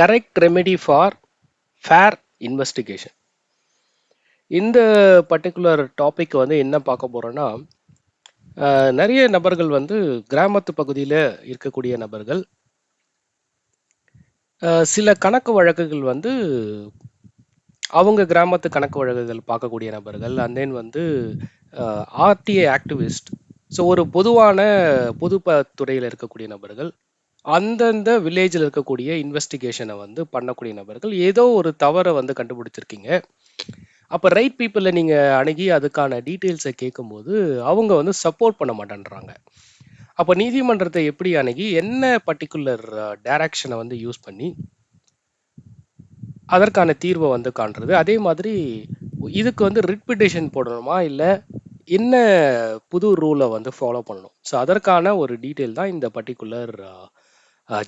Correct remedy for fair investigation இந்த particular topic வந்து என்ன பார்க்க போகிறோன்னா நிறைய நபர்கள் வந்து கிராமத்து பகுதியில் இருக்கக்கூடிய நபர்கள் சில கணக்கு வழக்குகள் வந்து அவங்க கிராமத்து கணக்கு வழக்குகள் பார்க்கக்கூடிய நபர்கள் அண்ட் தென் வந்து ஆர்டிஏ ஆக்டிவிஸ்ட் ஸோ ஒரு பொதுவான பொதுப்பத்துறையில் இருக்கக்கூடிய நபர்கள் அந்தந்த வில்லேஜில் இருக்கக்கூடிய இன்வெஸ்டிகேஷனை வந்து பண்ணக்கூடிய நபர்கள் ஏதோ ஒரு தவறை வந்து கண்டுபிடிச்சிருக்கீங்க. அப்போ ரைட் பீப்புளை நீங்கள் அணுகி அதுக்கான டீட்டெயில்ஸை கேட்கும்போது அவங்க வந்து சப்போர்ட் பண்ண மாட்டேன்றாங்க. அப்போ நீதிமன்றத்தை எப்படி அணுகி என்ன பர்டிகுலர் டைரக்ஷனை வந்து யூஸ் பண்ணி அதற்கான தீர்வை வந்து காண்றது? அதே மாதிரி இதுக்கு வந்து ரிட்பிட்டேஷன் போடணுமா? இல்லை என்ன புது ரூலை வந்து ஃபாலோ பண்ணணும்? ஸோ அதற்கான ஒரு டீட்டெயில் தான் இந்த பர்டிகுலர்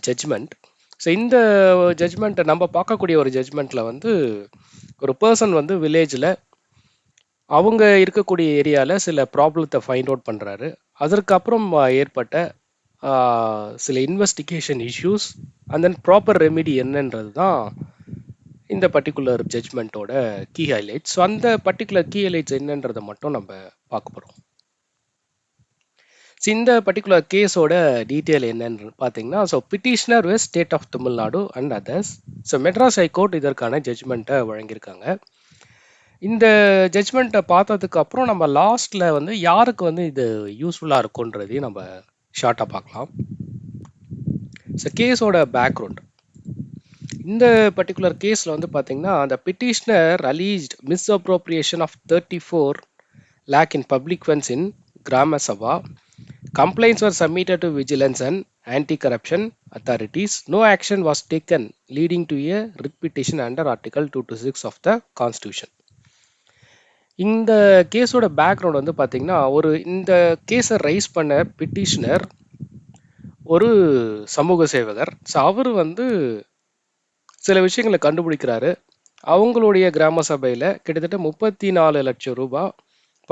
ஜட்ஜ்மெண்ட் ஸோ இந்த ஜட்ஜ்மெண்ட்டை நம்ம பார்க்கக்கூடிய ஒரு ஜட்ஜ்மெண்ட்டில் வந்து ஒரு பர்சன் வந்து வில்லேஜில் அவங்க இருக்கக்கூடிய ஏரியாவில் சில ப்ராப்ளத்தை ஃபைண்ட் அவுட் பண்ணுறாரு அதற்கப்புறம் ஏற்பட்ட சில investigation issues and then proper remedy என்னன்றது தான் இந்த பர்டிகுலர் ஜட்ஜ்மெண்ட்டோட கீ ஹைலைட்ஸ் ஸோ அந்த பர்டிகுலர் கீ ஹைலைட்ஸ் என்னன்றதை மட்டும் நம்ம பார்க்க போகிறோம் ஸோ இந்த பர்டிகுலர் கேஸோட டீட்டெயில் என்னன்னு பார்த்தீங்கன்னா so petitioner vs state of Tamil Nadu and others so Madras high court இதற்கான ஜட்ஜ்மெண்ட்டை வழங்கியிருக்காங்க. இந்த ஜட்ஜ்மெண்ட்டை பார்த்ததுக்கு அப்புறம் நம்ம லாஸ்ட்டில் வந்து யாருக்கு வந்து இது யூஸ்ஃபுல்லாக இருக்குன்றதையும் நம்ம ஷார்ட்டாக பார்க்கலாம். ஸோ கேஸோட பேக்ரவுண்ட் இந்த பர்டிகுலர் கேஸில் வந்து பார்த்தீங்கன்னா அந்த petitioner alleged misappropriation of thirty four lakh in public funds in grama sabha complaints were submitted to vigilance and anti-corruption authorities. No action was taken leading to a writ petition under article 226 of the constitution. இந்த கேஸோட background வந்து பார்த்தீங்கன்னா ஒரு இந்த கேஸை rice பண்ண petitioner ஒரு சமூக சேவகர். ஸோ அவர் வந்து சில விஷயங்களை கண்டுபிடிக்கிறாரு. அவங்களுடைய கிராம சபையில் கிட்டத்தட்ட முப்பத்தி நாலு லட்சம் ரூபாய்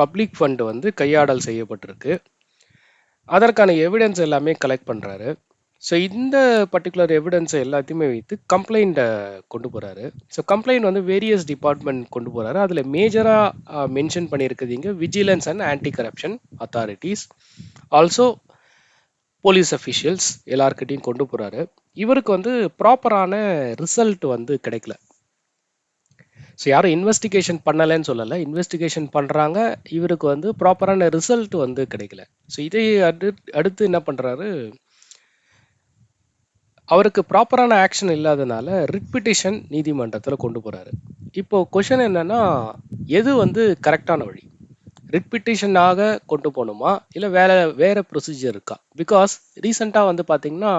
பப்ளிக் ஃபண்ட் வந்து கையாடல் செய்யப்பட்டிருக்கு. அதற்கான எவிடன்ஸ் எல்லாமே கலெக்ட் பண்ணுறாரு ஸோ இந்த பர்டிகுலர் எவிடன்ஸ் எல்லாத்தையுமே வைத்து கம்ப்ளைண்ட்டை கொண்டு போகிறாரு ஸோ கம்ப்ளைண்ட் வந்து வேரியஸ் டிபார்ட்மெண்ட் கொண்டு போகிறாரு அதில் மேஜராக mention பண்ணியிருக்குதுங்க vigilance and anti corruption authorities also police officials எல்லாருக்கிட்டையும் கொண்டு போகிறாரு இவருக்கு வந்து ப்ராப்பரான ரிசல்ட் வந்து கிடைக்கல. ஸோ யாரும் இன்வெஸ்டிகேஷன் பண்ணலைன்னு சொல்லலை. இன்வெஸ்டிகேஷன் பண்ணுறாங்க இவருக்கு வந்து ப்ராப்பரான ரிசல்ட் வந்து கிடைக்கல. ஸோ இதை அடு அடுத்து என்ன பண்ணுறாரு அவருக்கு ப்ராப்பரான ஆக்ஷன் இல்லாதனால ரிப்பிட்டிஷன் நீதிமன்றத்தில் கொண்டு போகிறாரு இப்போ கொஷின் என்னன்னா எது வந்து கரெக்டான வழி? ரிப்பிட்டிஷனாக கொண்டு போகணுமா இல்லை வேற வேற ப்ரொசீஜர் இருக்கா? பிகாஸ் ரீசெண்டாக வந்து பார்த்தீங்கன்னா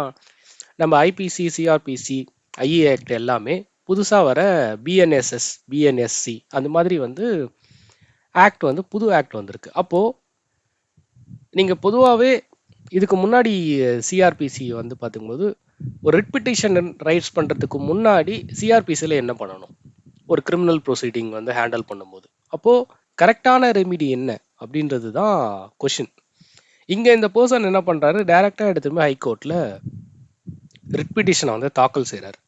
நம்ம ஐபிசி சிஆர்பிசி ஐஏ ஆக்ட் எல்லாமே புதுசாக வர பிஎன்எஸ்எஸ் பிஎன்எஸ்சி அந்த மாதிரி வந்து ஆக்ட் வந்து புது ஆக்ட் வந்திருக்கு. அப்போது நீங்கள் பொதுவாகவே இதுக்கு முன்னாடி சிஆர்பிசி வந்து பார்த்துக்கும்போது ஒரு ரிப்பிட்டிஷன் ரைட்ஸ் பண்ணுறதுக்கு முன்னாடி சிஆர்பிசியில் என்ன பண்ணணும்? ஒரு கிரிமினல் ப்ரொசீடிங் வந்து ஹேண்டில் பண்ணும்போது. அப்போது கரெக்டான ரெமிடி என்ன? அப்படின்றது தான் கொஷின் இங்கே இந்த பர்சன் என்ன பண்ணுறாரு டைரெக்டாக எடுத்துமே ஹைகோர்ட்டில் ரிட்பிட்டிஷனை வந்து தாக்கல் செய்கிறார்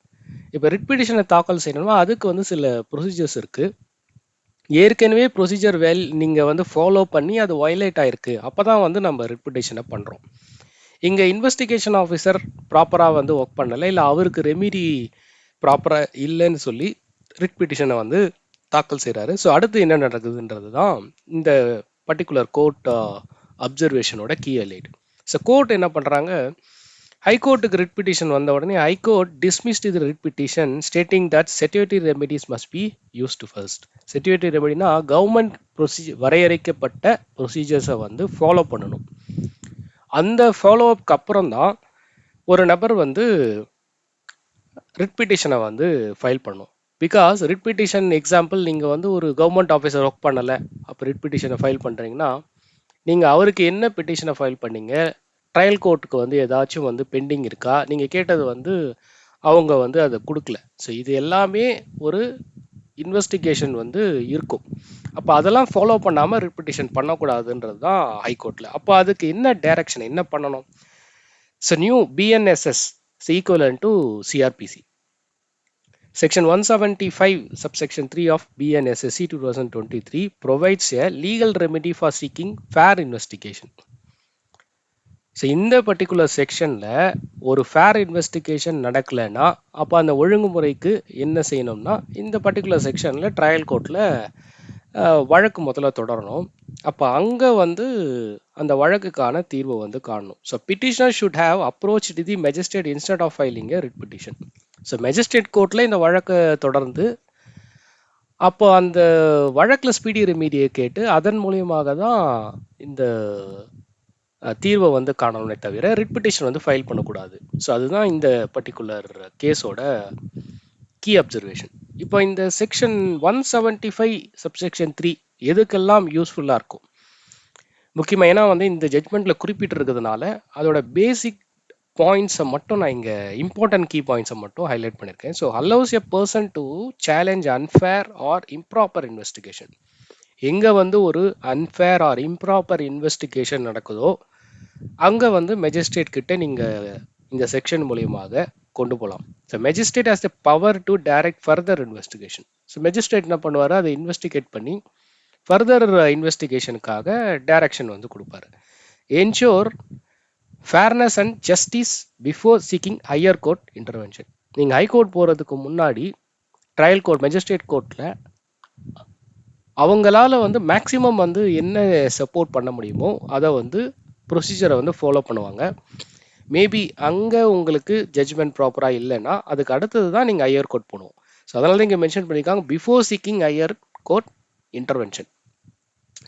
இப்போ ரிட் பிடிஷனை தாக்கல் செய்யணும்னா அதுக்கு வந்து சில ப்ரொசீஜர்ஸ் இருக்குது ஏற்கனவே ப்ரொசீஜர் வெல் நீங்கள் வந்து ஃபாலோ பண்ணி அது வயலேட் ஆகிருக்கு அப்போ தான் வந்து நம்ம ரிட் பண்ணுறோம் இங்கே இன்வெஸ்டிகேஷன் ஆஃபீஸர் ப்ராப்பராக வந்து ஒர்க் பண்ணலை இல்லை அவருக்கு ரெமிடி ப்ராப்பராக இல்லைன்னு சொல்லி ரிட் பிட்டிஷனை வந்து தாக்கல் செய்கிறாரு ஸோ அடுத்து என்ன நடக்குதுன்றது தான் இந்த பர்டிகுலர் கோர்ட் அப்சர்வேஷனோட கீ அலைட் ஸோ கோர்ட் என்ன பண்ணுறாங்க ஹைகோர்ட்டுக்கு ரிட் பிட்டிஷன் வந்த உடனே ஹைகோர்ட் டிஸ்மிஸ்ட் இது writ petition stating that security remedies must be used first security ரெமெடினா government procedure வரையறைக்கப்பட்ட ப்ரொசீஜர்ஸை வந்து ஃபாலோ பண்ணணும். அந்த ஃபாலோ அப்க்கு அப்புறம் தான் ஒரு நபர் வந்து ரிட் பிட்டிஷனை வந்து ஃபைல் பண்ணும். பிகாஸ் ரிட் பிட்டிஷன் எக்ஸாம்பிள் நீங்கள் வந்து ஒரு கவர்மெண்ட் ஆஃபீஸர் ஒர்க் பண்ணலை அப்போ ரிட் பிட்டிஷனை ஃபைல் பண்ணுறீங்கன்னா நீங்கள் அவருக்கு என்ன பிட்டிஷனை ஃபைல் பண்ணீங்க ட்ரையல் கோர்ட்டுக்கு வந்து ஏதாச்சும் வந்து பெண்டிங் இருக்கா? நீங்கள் கேட்டது வந்து அவங்க வந்து அதை கொடுக்கல. ஸோ இது எல்லாமே ஒரு இன்வெஸ்டிகேஷன் வந்து இருக்கும். அப்போ அதெல்லாம் ஃபாலோ பண்ணாமல் ரிப்பிட்டிஷன் பண்ணக்கூடாதுன்றது தான் ஹைகோர்ட்டில் அப்போ அதுக்கு என்ன டைரக்ஷன் என்ன பண்ணணும்? So new BNSS equivalent to CrPC Section 175, subsection 3 of BNSSC 2023 provides a legal remedy for seeking fair investigation. So இந்த பர்டிகுலர் செக்ஷனில் ஒரு ஃபேர் இன்வெஸ்டிகேஷன் நடக்கலைன்னா அப்போ அந்த ஒழுங்குமுறைக்கு என்ன செய்யணும்னா இந்த பர்டிகுலர் செக்ஷனில் ட்ரையல் கோர்ட்டில் வழக்கு முதல்ல தொடரணும். அப்போ அங்கே வந்து அந்த வழக்குக்கான தீர்வை வந்து காணணும். So petitioner should have approach the magistrate instead of filing writ petition so magistrate கோர்ட்டில் இந்த வழக்கை தொடர்ந்து அப்போ அந்த வழக்கில் ஸ்பீடி ரெமீடியை கேட்டு அதன் மூலியமாக தான் இந்த தீர்வை வந்து காணணுமே தவிர ரிட்பிட்டிஷன் வந்து ஃபைல் பண்ணக்கூடாது. ஸோ அதுதான் இந்த பர்டிகுலர் கேஸோட கீ அப்சர்வேஷன் இப்போ இந்த section one seventy five subsection three எதுக்கெல்லாம் யூஸ்ஃபுல்லாக இருக்கும்? முக்கியமாக ஏன்னா வந்து இந்த ஜட்மெண்ட்டில் குறிப்பிட்டிருக்கிறதுனால அதோட பேசிக் பாயிண்ட்ஸை மட்டும் நான் இங்கே இம்பார்ட்டன்ட் கீ பாயிண்ட்ஸை மட்டும் ஹைலைட் பண்ணியிருக்கேன் so allows a person to challenge unfair or improper investigation எங்கே வந்து ஒரு அன்ஃபேர் ஆர் இம்ப்ராப்பர் இன்வெஸ்டிகேஷன் நடக்குதோ அங்கே வந்து மெஜிஸ்ட்ரேட் கிட்ட நீங்கள் இந்த செக்ஷன் மூலியமாக கொண்டு போகலாம் so magistrate has the power to direct further investigation so magistrate என்ன பண்ணுவார்? அதை இன்வெஸ்டிகேட் பண்ணி ஃபர்தர் இன்வெஸ்டிகேஷனுக்காக டைரக்ஷன் வந்து கொடுப்பாரு. Ensure fairness and justice before seeking higher court intervention நீங்கள் ஹைகோர்ட் போகிறதுக்கு முன்னாடி ட்ரையல் கோர்ட் மெஜிஸ்ட்ரேட் கோர்ட்டில் அவங்களால வந்து மேக்சிமம் வந்து என்ன சப்போர்ட் பண்ண முடியுமோ அதை வந்து ப்ரொசீஜரை வந்து ஃபாலோ பண்ணுவாங்க. மேபி அங்கே உங்களுக்கு ஜட்ஜ்மெண்ட் ப்ராப்பராக இல்லைன்னா அதுக்கு அடுத்தது தான் நீங்கள் ஐயர் கோர்ட் போகணும். ஸோ அதனால தான் இங்கே மென்ஷன் பண்ணியிருக்காங்க before seeking higher court intervention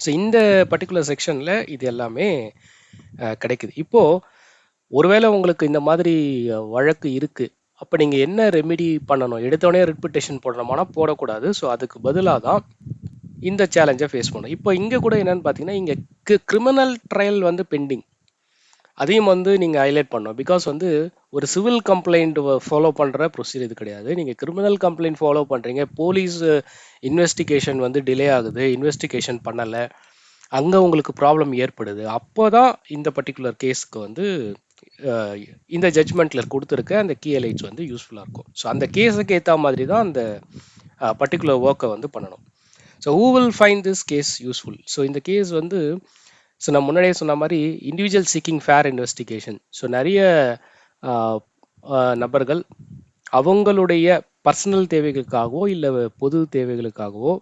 so இந்த பர்டிகுலர் செக்ஷனில் இது எல்லாமே கிடைக்குது. இப்போது ஒருவேளை உங்களுக்கு இந்த மாதிரி வழக்கு இருக்குது அப்போ நீங்கள் என்ன ரெமிடி பண்ணணும்? எடுத்தோடனே ரிப்பிட்டேஷன் போடணுமானா போடக்கூடாது. ஸோ அதுக்கு பதிலாக தான் இந்த சேலஞ்சை ஃபேஸ் பண்ணணும் இப்போ இங்கே கூட என்னன்னு பார்த்தீங்கன்னா இங்கே கிரிமினல் ட்ரையல் வந்து பெண்டிங் அதையும் வந்து நீங்கள் ஹைலைட் பண்ணணும். பிகாஸ் வந்து ஒரு சிவில் கம்ப்ளைண்ட் ஃபாலோ பண்ணுற ப்ரொசீஜர் இது கிடையாது. நீங்கள் கிரிமினல் கம்ப்ளைண்ட் ஃபாலோ பண்ணுறீங்க போலீஸ் இன்வெஸ்டிகேஷன் வந்து டிலே ஆகுது. இன்வெஸ்டிகேஷன் பண்ணலை. அங்கே உங்களுக்கு ப்ராப்ளம் ஏற்படுது. அப்போ தான் இந்த பர்டிகுலர் கேஸ்க்கு வந்து இந்த ஜட்ஜ்மெண்ட்டில் கொடுத்துருக்க அந்த கிஎல்ஐட்ஸ் வந்து யூஸ்ஃபுல்லாக இருக்கும். ஸோ அந்த கேஸுக்கு ஏற்ற மாதிரி தான் அந்த பர்டிகுலர் ஒர்க்கை வந்து பண்ணணும். So who will find this case useful so இந்த கேஸ் வந்து ஸோ நான் முன்னாடியே சொன்ன மாதிரி individual seeking fair investigation so நிறைய நபர்கள் அவங்களுடைய பர்சனல் தேவைகளுக்காகவோ இல்லை பொது தேவைகளுக்காகவோ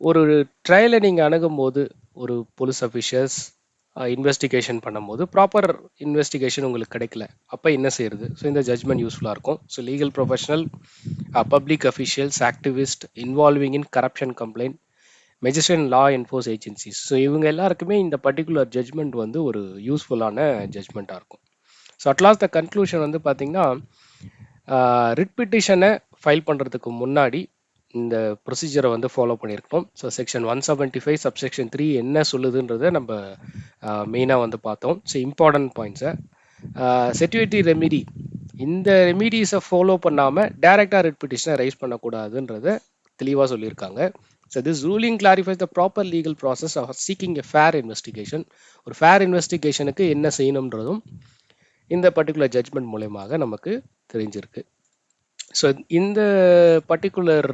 ஒரு ட்ரையலை நீங்கள் அணுகும் போது ஒரு போலீஸ் அஃபிஷியல்ஸ் இன்வெஸ்டிகேஷன் பண்ணும்போது ப்ராப்பர் இன்வெஸ்டிகேஷன் உங்களுக்கு கிடைக்கல. அப்போ என்ன செய்யறது? ஸோ இந்த ஜட்ஜ்மெண்ட் யூஸ்ஃபுல்லாக இருக்கும். So legal professional public officials activist involving in corruption complaint magistrate law enforce agencies so இவங்க எல்லாருக்குமே இந்த பர்டிகுலர் ஜட்மெண்ட் வந்து ஒரு யூஸ்ஃபுல்லான ஜட்ஜ்மெண்ட்டாக இருக்கும். ஸோ அட்லாஸ்ட் த கன்க்ளூஷன் வந்து பார்த்தீங்கன்னா ரிட் uh, பிட்டிஷனை ஃபைல் பண்ணுறதுக்கு முன்னாடி இந்த ப்ரொசீஜரை வந்து ஃபாலோ பண்ணியிருக்கோம். So section one seventy five subsection three என்ன சொல்லுதுன்றத நம்ம மெயினாக வந்து பார்த்தோம். ஸோ இம்பார்ட்டன்ட் பாயிண்ட்ஸை செக்யூரிட்டி ரெமிடி இந்த ரெமிடிஸை ஃபாலோ பண்ணாமல் டைரெக்டாக ரிட் பிட்டிஷனை ரைஸ் பண்ணக்கூடாதுன்றத தெளிவாக சொல்லியிருக்காங்க. So this ruling clarifies the proper legal process of seeking a fair investigation ஒரு ஃபேர் இன்வெஸ்டிகேஷனுக்கு என்ன செய்யணுன்றதும் இந்த பர்டிகுலர் ஜட்ஜ்மெண்ட் மூலயமாக நமக்கு தெரிஞ்சிருக்கு. ஸோ இந்த பர்டிகுலர்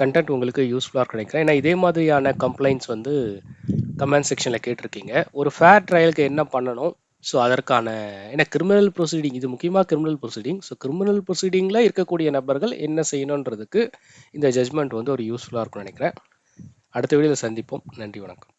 கண்டென்ட் uh, உங்களுக்கு யூஸ்ஃபுல்லாக இருக்கும் நினைக்கிறேன். ஏன்னா இதே மாதிரியான கம்ப்ளைண்ட்ஸ் வந்து கமெண்ட் செக்ஷனில் கேட்டிருக்கீங்க. ஒரு ஃபேர் ட்ரையலுக்கு என்ன பண்ணணும்? ஸோ அதற்கான ஏன்னா கிரிமினல் ப்ரொசீடிங் இது முக்கியமாக கிரிமினல் ப்ரொசீடிங் ஸோ கிரிமினல் ப்ரொசீடிங்கில் இருக்கக்கூடிய நபர்கள் என்ன செய்யணுன்றதுக்கு இந்த ஜட்ஜ்மெண்ட் வந்து ஒரு யூஸ்ஃபுல்லாக இருக்கும்னு நினைக்கிறேன். அடுத்த வீடியோவில் சந்திப்போம். நன்றி வணக்கம்.